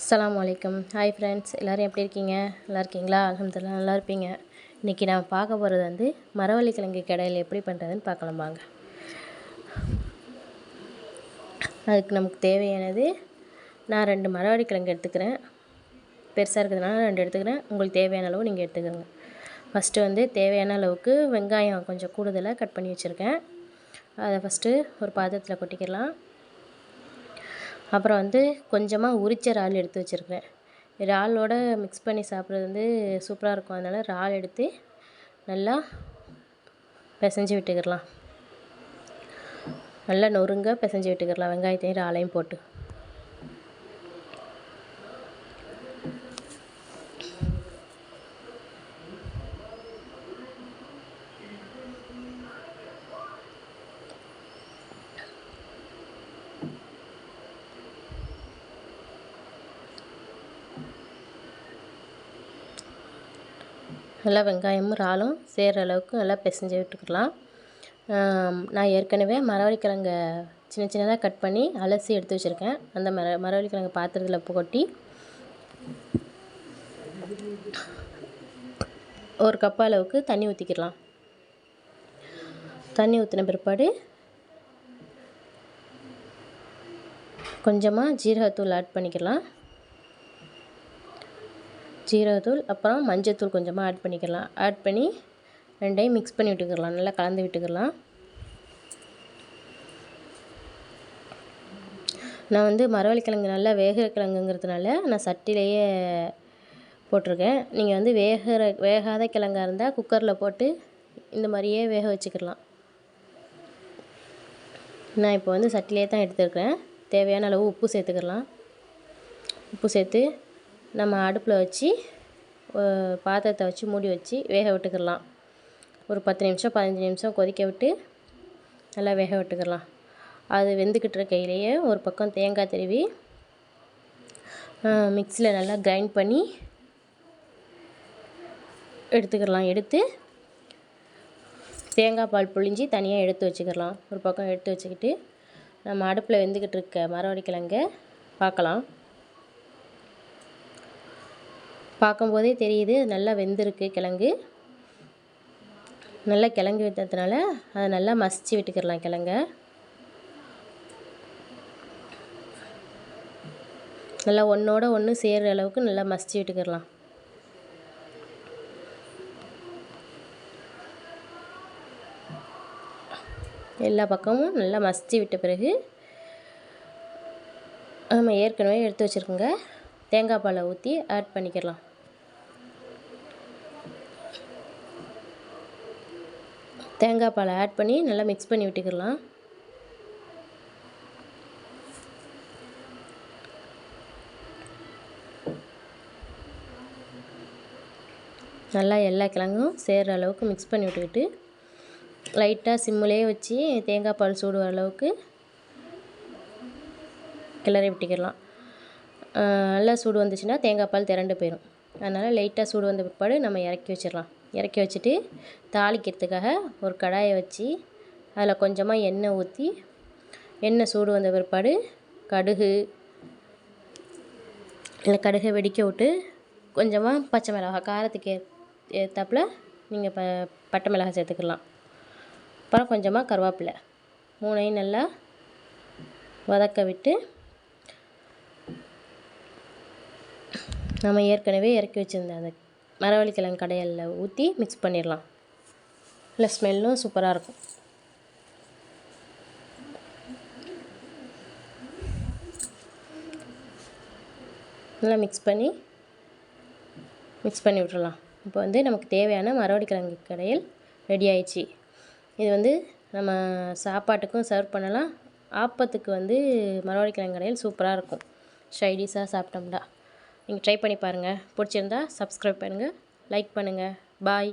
அஸ்லாம் வலைக்கம் hi friends எல்லோரும் எப்படி இருக்கீங்க? நல்லா இருக்கீங்களா? அலமதுல்லா நல்லா இருப்பீங்க. இன்றைக்கி நான் பார்க்க போகிறது வந்து மரவள்ளி கிழங்கு கடையில் எப்படி பண்ணுறதுன்னு பார்க்கலாம் வாங்க. அதுக்கு நமக்கு தேவையானது நான் ரெண்டு மரவள்ளி கிழங்கு எடுத்துக்கிறேன். பெருசாக இருக்கிறதுனால ரெண்டு எடுத்துக்கிறேன். உங்களுக்கு தேவையான அளவு நீங்கள் எடுத்துக்கோங்க. ஃபஸ்ட்டு வந்து தேவையான அளவுக்கு வெங்காயம் கொஞ்சம் கூடுதலாக கட் பண்ணி வச்சுருக்கேன். அதை ஃபஸ்ட்டு ஒரு பாத்திரத்தில் கொட்டிக்கலாம். அப்புறம் வந்து கொஞ்சமாக உரித்த இறால் எடுத்து வச்சுருக்கேன். இறாலோட மிக்ஸ் பண்ணி சாப்பிட்றது வந்து சூப்பராக இருக்கும். அதனால் இறால் எடுத்து நல்லா பிசைஞ்சு விட்டுக்கிடலாம். நல்லா நொறுங்க பிசைஞ்சு விட்டுக்கிடலாம். வெங்காயத்தையும் இறாலையும் போட்டு. நல்லா வெங்காயமும் இறாலும் சேர்கிற அளவுக்கு நல்லா பிசைஞ்சு விட்டுக்கலாம். நான் ஏற்கனவே மரவள்ளிக்கிழங்க சின்ன சின்னதாக கட் பண்ணி அலசி எடுத்து வச்சுருக்கேன். அந்த மர மரவள்ளிக்கிழங்கு பாத்திரத்தில் கொட்டி ஒரு கப் அளவுக்கு தண்ணி ஊற்றிக்கிடலாம் தண்ணி ஊற்றின பிற்பாடு கொஞ்சமாக ஜீரகத்தூள் ஆட் பண்ணிக்கலாம். ஜீரகத்தூள் அப்புறம் மஞ்சத்தூள் கொஞ்சமாக ஆட் பண்ணிக்கலாம். ஆட் பண்ணி ரெண்டையும் மிக்ஸ் பண்ணி விட்டுக்கலாம். நல்லா கலந்து விட்டுக்கலாம். நான் வந்து மரவள்ளி கிழங்கு நல்லா வேகிற கிழங்குங்கிறதுனால நான் சட்டிலேயே போட்டிருக்கேன். நீங்கள் வந்து வேகிற வேகாத கிழங்காக இருந்தால் குக்கரில் போட்டு இந்த மாதிரியே வேக வச்சுக்கலாம். நான் இப்போ வந்து சட்டிலே தான் எடுத்துருக்கிறேன் தேவையான அளவு உப்பு சேர்த்துக்கலாம். உப்பு சேர்த்து நம்ம அடுப்பில் வச்சு பாத்திரத்தை வச்சு மூடி வச்சு வேக விட்டுக்கிடலாம். ஒரு பத்து நிமிஷம் பதினஞ்சு நிமிஷம் கொதிக்க விட்டு நல்லா வேக விட்டுக்கிடலாம். அது வெந்துக்கிட்டு இருக்கையிலேயே ஒரு பக்கம் தேங்காய் திருவி மிக்சியில் நல்லா கிரைண்ட் பண்ணி எடுத்துக்கிடலாம். எடுத்து தேங்காய் பால் புழிஞ்சி தனியாக எடுத்து வச்சுக்கிடலாம். ஒரு பக்கம் எடுத்து வச்சுக்கிட்டு நம்ம அடுப்பில் வெந்துக்கிட்டு இருக்க மரவள்ளி கிழங்க பார்க்கலாம். பார்க்கும்போதே தெரியுது நல்லா வெந்திருக்கு கிழங்கு. நல்லா கிழங்கு விட்டதுனால அதை நல்லா மசிச்சு விட்டுக்கிடலாம் கிழங்க. நல்லா ஒன்றோட ஒன்று சேர்கிற அளவுக்கு நல்லா மசிச்சு விட்டுக்கிடலாம். எல்லா பக்கமும் நல்லா மசிச்சு விட்ட பிறகு நம்ம ஏற்கனவே எடுத்து வச்சுருக்கோங்க தேங்காய் பாலை ஊற்றி ஆட் பண்ணிக்கிடலாம். தேங்காய் பாலை ஆட் பண்ணி நல்லா மிக்ஸ் பண்ணி விட்டுக்கலாம் நல்லா எல்லா கிழங்கும் சேர்கிற அளவுக்கு மிக்ஸ் பண்ணி விட்டுக்கிட்டு லைட்டாக சிம்மிலே வச்சு தேங்காய் பால் சூடு வர அளவுக்கு கிளறி விட்டுக்கிடலாம். நல்லா சூடு வந்துச்சுன்னா தேங்காய் பால் திரண்டு போயிடும் அதனால் லைட்டாக சூடு வந்த பிற்பாடு நம்ம இறக்கி வச்சிடலாம். இறக்கி வச்சுட்டு தாளிக்கிறதுக்காக ஒரு கடாயை வச்சு அதில் கொஞ்சமாக எண்ணெய் ஊற்றி எண்ணெய் சூடு வந்த பிற்பாடு கடுகு இல்லை கடுகை வெடிக்க விட்டு கொஞ்சமாக பச்சை மிளகாய் காரத்துக்கு ஏற்றாப்புல நீங்கள் ப பட்டை மிளகாய் சேர்த்துக்கலாம். அப்புறம் கொஞ்சமாக கருவேப்பிலை மூணையும் நல்லா வதக்க விட்டு நம்ம ஏற்கனவே இறக்கி வச்சுருந்தேன் அந்த மரவள்ளிக்கிழங்கு கடையலில் ஊற்றி மிக்ஸ் பண்ணிடலாம். இல்லை ஸ்மெல்லும் சூப்பராக இருக்கும். நல்லா மிக்ஸ் பண்ணி மிக்ஸ் பண்ணி விட்றலாம் இப்போ வந்து நமக்கு தேவையான மரவள்ளிக்கிழங்கு கடையில் கடையல் ரெடி ஆயிடுச்சு. இது வந்து நம்ம சாப்பாட்டுக்கும் சர்வ் பண்ணலாம். ஆப்பத்துக்கு வந்து மரவள்ளிக்கிழங்கு கடையல் சூப்பராக இருக்கும். ஷைடிஷாக சாப்பிட்டோம்னா நீங்கள் ட்ரை பண்ணி பாருங்கள். பிடிச்சிருந்தா சப்ஸ்கிரைப் பண்ணுங்கள். லைக் பண்ணுங்கள். பாய்